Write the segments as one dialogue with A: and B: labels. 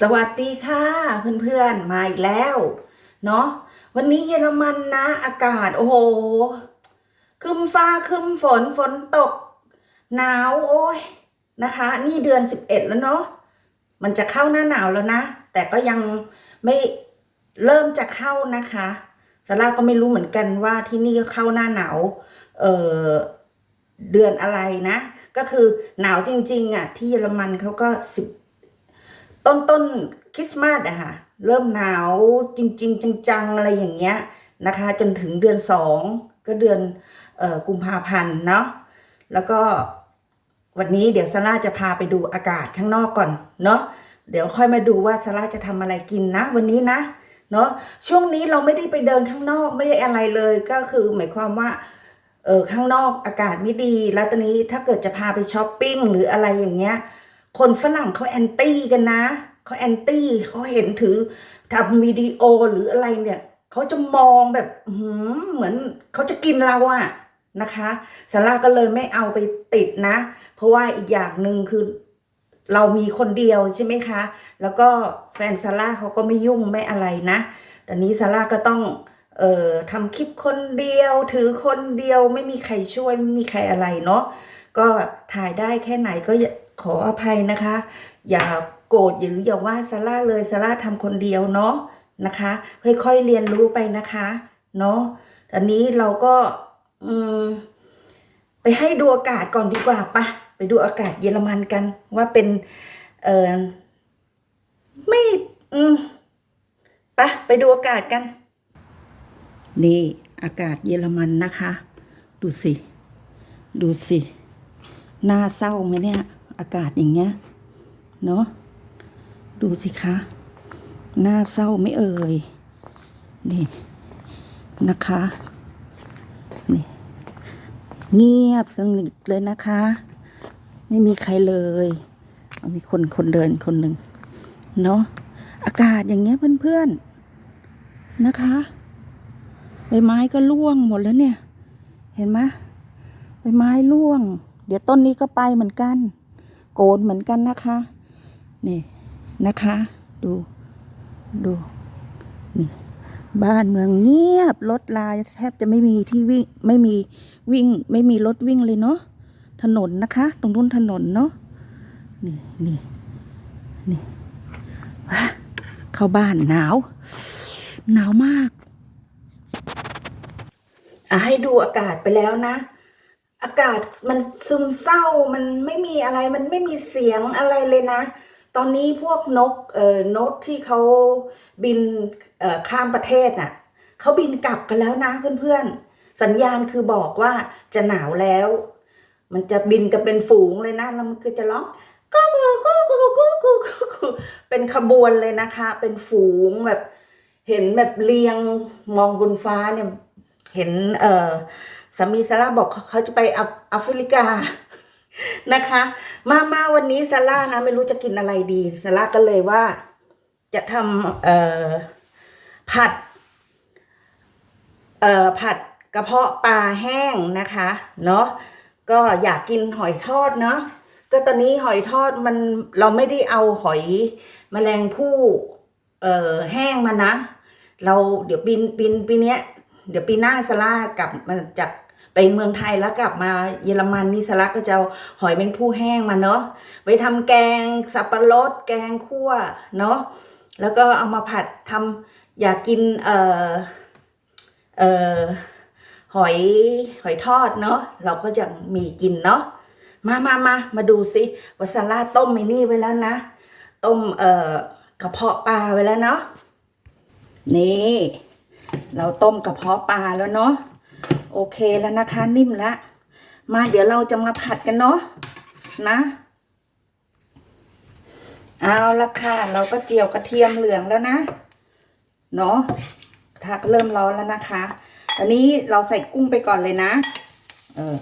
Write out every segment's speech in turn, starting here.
A: สวัสดีค่ะ เพื่อนๆ มาอีกแล้ว เนาะวันนี้เยอรมันนะ อากาศ โอ้โหคึมฟ้าคึมฝนฝนตก หนาวโอ้ยนะคะ นี่เดือนสิบเอ็ดแล้วเนาะมันจะเข้าหน้าหนาวแล้วนะ แต่ก็ยังไม่เริ่มจะเข้านะคะซาร่าก็ไม่รู้เหมือนกันว่าที่นี่เข้าหน้าหนาวเออเดือนอะไรนะ ก็คือหนาวจริง ๆ อะ ที่เยอรมันเขาก็สิบ ต้นต้นคริสต์มาสอะค่ะเริ่มหนาวจริง ๆ จังๆอะไรอย่างเงี้ยนะคะ จนถึงเดือนสองก็เดือนออกุมภาพันธ์เนาะแล้วก็วันนี้เดี๋ยวซาร่าจะพาไปดูอากาศข้างนอกก่อนเนาะเดี๋ยวค่อยมาดูว่าซาร่าจะทำอะไรกินนะ วันนี้นะเนาะช่วงนี้เราไม่ได้ไปเดินข้างนอกไม่ได้อะไรเลยก็คือหมายความว่าเออข้างนอกอากาศไม่ดี แล้วตอนนี้ถ้าเกิดจะพาไปช้อปปิ้งหรืออะไรอย่างเงี้ย คนฝรั่งเขาแอนตี้กันนะเขาแอนตี้เขาเห็นถือทำวิดีโอหรืออะไรเนี่ยเขาจะมองแบบเหมือนเขาจะกินเราอะนะคะซาร่าก็เลยไม่เอาไปติดนะ เพราะว่าอีกอย่างหนึ่งคือเรามีคนเดียวใช่ไหมคะ แล้วก็แฟนซาร่าเขาก็ไม่ยุ่งไม่อะไรนะแต่นี้ซาร่าก็ต้องเอ่อทำคลิปคนเดียว ถือคนเดียวไม่มีใครช่วยไม่มีใครอะไรเนาะก็ถ่ายได้แค่ไหนก็ ขออภัยนะคะ อย่าโกรธหรืออย่าว่าซาร่าเลยซาร่าทำคนเดียวเนาะนะคะ ค่อยๆเรียนรู้ไปนะคะเนาะอันนี้เราก็อืมไปให้ดูอากาศก่อนดีกว่าปะไปดูอากาศเยอรมันกัน ว่าเป็น เออไม่อืมปะไปดูอากาศกัน นี่อากาศเยอรมันนะคะ ดูสิ ดูสิ น่าเศร้าไหมเนี่ย อากาศอย่างเงี้ยเนาะดูสิคะหน่าเศร้าไม่เอ่ยนี่นะคะนี่เงียบสนิทเลยนะคะ ไม่มีใครเลยเอามีคนคนเดินคนหนึ่งเนาะอากาศอย่างเงี้ยเพื่อนๆนะคะใบไม้ก็ร่วงหมดแล้วเนี่ย เห็นไหมใบไม้ร่วง เดี๋ยวต้นนี้ก็ไปเหมือนกัน โกนเหมือนกันนะคะนี่นะคะ ดูดูนี่บ้านเมืองเงียบรถลาแทบจะไม่มีที่วิ่งไม่มีวิ่งไม่มีรถวิ่งเลยเนาะถนนนะคะ ตรงนู้นถนนเนาะนี่นี่นี่ว้าเข้าบ้านหนาว หนาวมาก อะให้ดูอากาศไปแล้วนะ อากาศมันซึมเศร้ามันไม่มีอะไรมันไม่มีเสียงอะไรเลยนะ ตอนนี้พวกนกเอ่อนกที่เขาบินเอ่อข้ามประเทศน่ะเขาบินกลับกันแล้วนะเพื่อนๆ สัญญาณคือบอกว่าจะหนาวแล้ว มันจะบินกันเป็นฝูงเลยนะแล้วมันก็จะร้องกูกูกูกูกูกูกูเป็นขบวนเลยนะคะ เป็นฝูงแบบ เห็นแบบเรียงมองบนฟ้าเนี่ยเห็นเอ่อ สามีซาร่าบอกเขาจะไปแอฟแอฟริกานะคะ มามาวันนี้ซาร่านะ ไม่รู้จะกินอะไรดีซาร่าก็เลยว่า จะทำเอ่อผัด เอ่อผัดกระเพาะปลาแห้งนะคะเนาะก็อยากกินหอยทอดเนาะก็ตอนนี้หอยทอดมันเราไม่ได้เอาหอยแมลงผู้เอ่อแห้งมานะ เราเดี๋ยวปีนปีนปีเนี้ย เดี๋ยวปีหน้าซาร่ากลับมาจากไปเมืองไทยแล้วกลับมาเยอรมันนี่ซาร่าก็จะหอยแมงผู้แห้งมาเนาะไว้ทำแกงสับปะรดแกงคั่วเนาะแล้วก็เอามาผัดทำอยากกินเอ่อเอ่อหอยหอยทอดเนาะเราก็จะมีกินเนาะมามามามาดูสิว่าซาร่าต้มไอ้นี่ไว้แล้วนะ ต้มเอ่อกระเพาะปลาไว้แล้วเนาะนี่ เราต้มกระเพาะปลาแล้วเนาะโอเคแล้วนะคะนิ่มแล้วมาเดี๋ยวเราจะมาผัดกันเนาะนะเอาละค่ะเราก็เจียวกระเทียมเหลืองแล้วนะเนาะกระทะก็เริ่มร้อนแล้วนะคะอันนี้เราใส่กุ้งไปก่อนเลยนะ เออ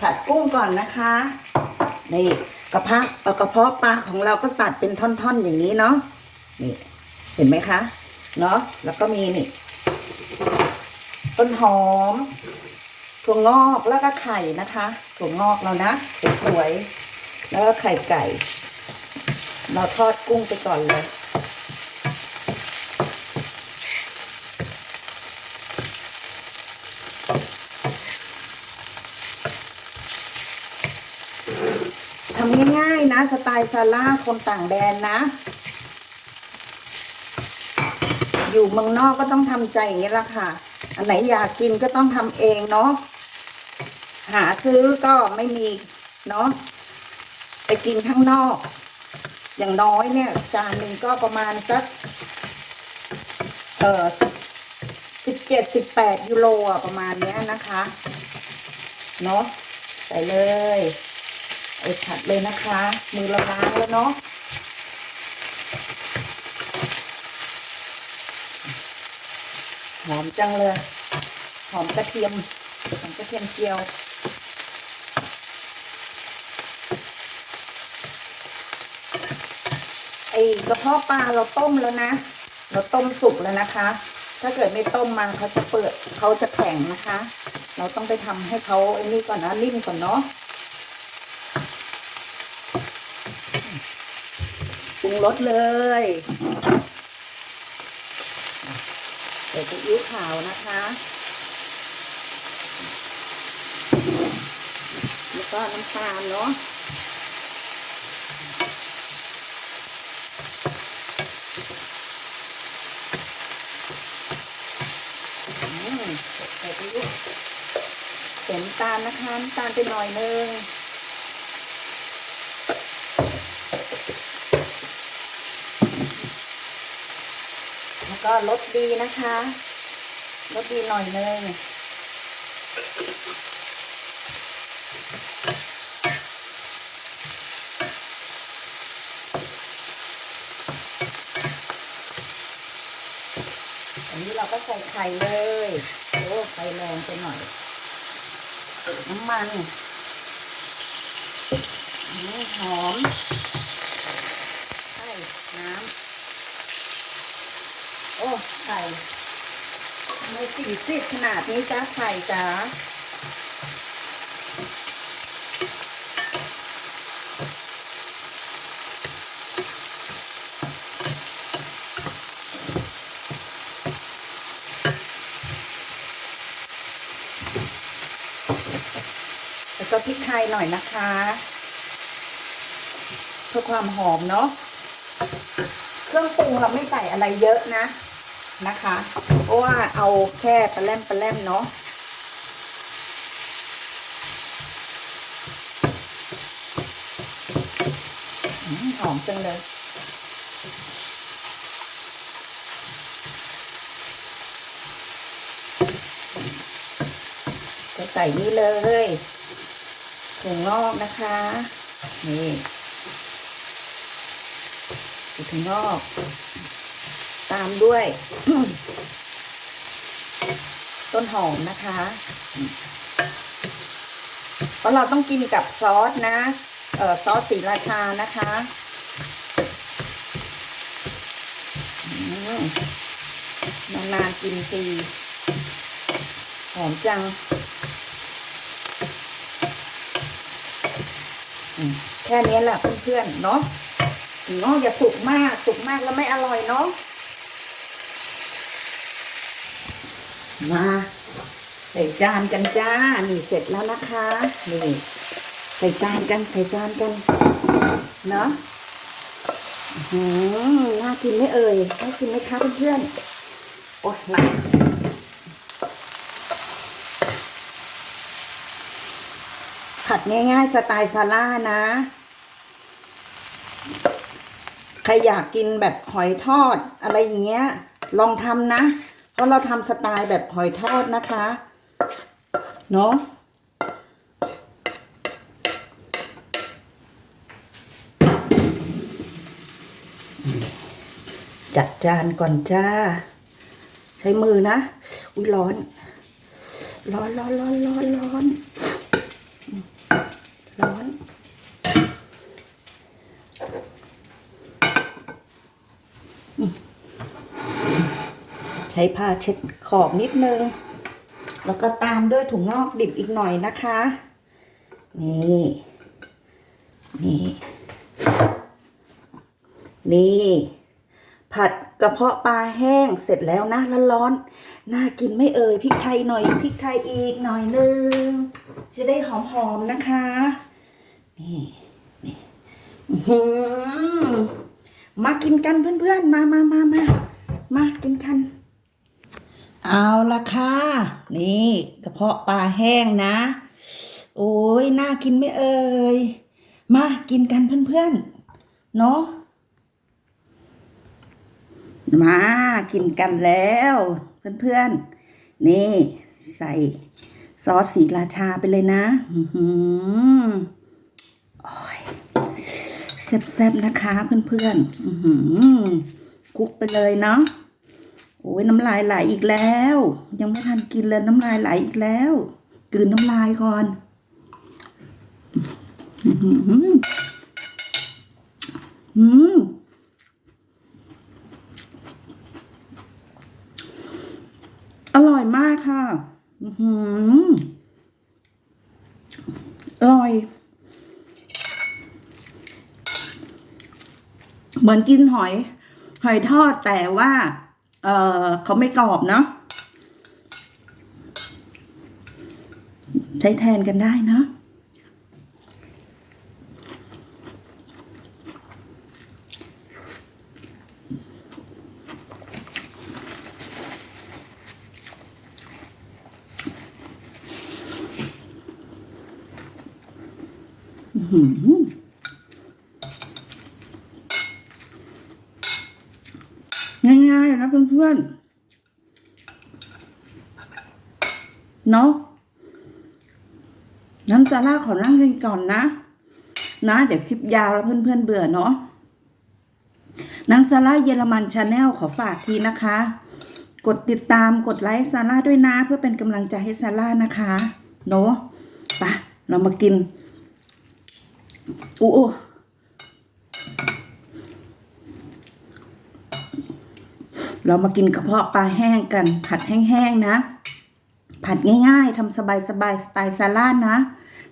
A: ผัดกุ้งก่อนนะคะนี่ กระเพาะปลากระเพาะปลาของเราก็ตัดเป็นท่อนๆอย่างนี้เนาะนี่ เห็นไหมคะ เนาะแล้วก็มีนี่ต้นหอมถั่วงอกแล้วก็ไข่นะคะถั่วงอกเรานะสวยๆแล้วก็ไข่ไก่ เราทอดกุ้งไปก่อนเลย ทำง่ายๆ นะสไตล์ซาร่าคนต่างแดนนะ อยู่เมืองนอกก็ต้องทำใจอย่างนี้ละค่ะ อันไหนอยากกินก็ต้องทำเองเนาะหาซื้อก็ไม่มีเนาะไปกินข้างนอก อย่างน้อยเนี่ย จานหนึ่งก็ประมาณสักเออสิบเจ็ดสิบแปดยูโรอะประมาณเนี้ยนะคะ เนาะใส่เลย ไอ้ผัดเลยนะคะ มือเราล้างแล้วเนาะหอมจังเลย หอมกระเทียมหอมกระเทียมเจียวไอ้กระเพาะปลาเราต้มแล้วนะ เราต้มสุกแล้วนะคะ ถ้าเกิดไม่ต้มมาเขาจะเปิดเขาจะแข็งนะคะ เราต้องไปทำให้เขาไอ้นี่ก่อนนะนิ่มก่อนเนาะ รุงรสเลยใส่ซีอิ๊วขาวนะคะ แล้วก็น้ำตาลเนาะอืมใส่ไปลูกใส่น้ำตาลนะคะ ตาลไปหน่อยนึง ก็รสดีนะคะรสดีหน่อยนึงอันนี้เราก็ใส่ไข่เลย โอ้ไฟแรงไปหน่อย น้ำมันหอมไข่น้ำ ไข่ทำไมสี่สิบขนาดนี้จ้าไข่จ้าแล้วก็พริกไทยหน่อยนะคะเพื่อความหอมเนาะ เครื่องปรุงเราไม่ใส่อะไรเยอะนะ นะคะ เพราะว่าเอาแค่ปลาแรมปลาแรมเนาะหอมจังเลยจะใส่นี่เลยถั่วงอกนะคะ นี่ถั่วงอก ตามด้วย ต้นหอมนะคะ เพราะเราต้องกินกับซอสนะเออซอสสีราชานะคะนานๆกินทีหอมจังแค่นี้แหละเพื่อนๆเนาะเนาะอย่าสุกมากสุกมากแล้วไม่อร่อยเนาะ มาใส่จานกันจ้า นี่เสร็จแล้วนะคะ นี่ ใส่จานกัน ใส่จานกัน เนาะหือน่ากินไหมเอ่ยน่ากินไหมคะเพื่อนๆ โอ๊ยหนักผัดง่ายๆ สไตล์ซาร่านะ ใครอยากกินแบบหอยทอดอะไรอย่างเงี้ย ลองทำนะ เพราะเราทำสไตล์แบบหอยทอดนะคะ เนาะจัดจานก่อนจ้า ใช้มือนะ อุ้ยร้อน ร้อนร้อนร้อนร้อนร้อนร้อน ใช้ผ้าเช็ดขอบนิดนึง แล้วก็ตามด้วยถุงงอกดิบอีกหน่อยนะคะ นี่ นี่ นี่ ผัดกระเพาะปลาแห้งเสร็จแล้วนะร้อนๆน่ากินไม่เอ่ยพริกไทยหน่อยพริกไทยอีกหน่อยนึง จะได้หอมๆนะคะ นี่นี่หือมากินกันเพื่อนๆ มามามามามากินกัน เอาละค่ะ นี่กระเพาะปลาแห้งนะ โอ้ยน่ากินไม่เอ่ย มากินกันเพื่อนๆ เนาะมากินกันแล้ว เพื่อนๆ นี่ ใส่ซอสสีราชาไปเลยนะอื้อแซ่บๆ นะคะเพื่อนๆคุกไปเลยเนาะ โอ้ยน้ำลายไหลอีกแล้ว ยังไม่ทันกินเลยน้ำลายไหลอีกแล้วกลืนน้ำลายก่อนอื้อหืออืมอร่อยมากค่ะอืออร่อย เหมือนกินหอย หอยทอดแต่ว่า เออเขาไม่กรอบเนาะใช้แทนกันได้เนาะอื้อหือ ง่ายๆนะเพื่อนๆ เนาะน้ำซาร่าขอนั่งกันก่อนนะ นะเดี๋ยวคลิปยาวแล้วเพื่อนๆเบื่อเนาะน้ำซาร่าเยอรมันชาแนลขอฝากทีนะคะ กดติดตามกดไลค์ซาร่าด้วยนะ เพื่อเป็นกำลังใจให้ซาร่านะคะเนาะปะเรามากินอู้ เรามากินกระเพาะปลาแห้งกัน ผัดแห้งๆนะ ผัดง่ายๆทำสบายๆสไตล์ซาร่านะ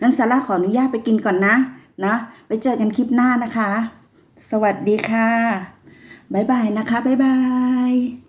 A: นั้นซาร่าขออนุญาตไปกินก่อนนะนะไปเจอกันคลิปหน้านะคะ สวัสดีค่ะ บ๊ายบายนะคะ บ๊ายบาย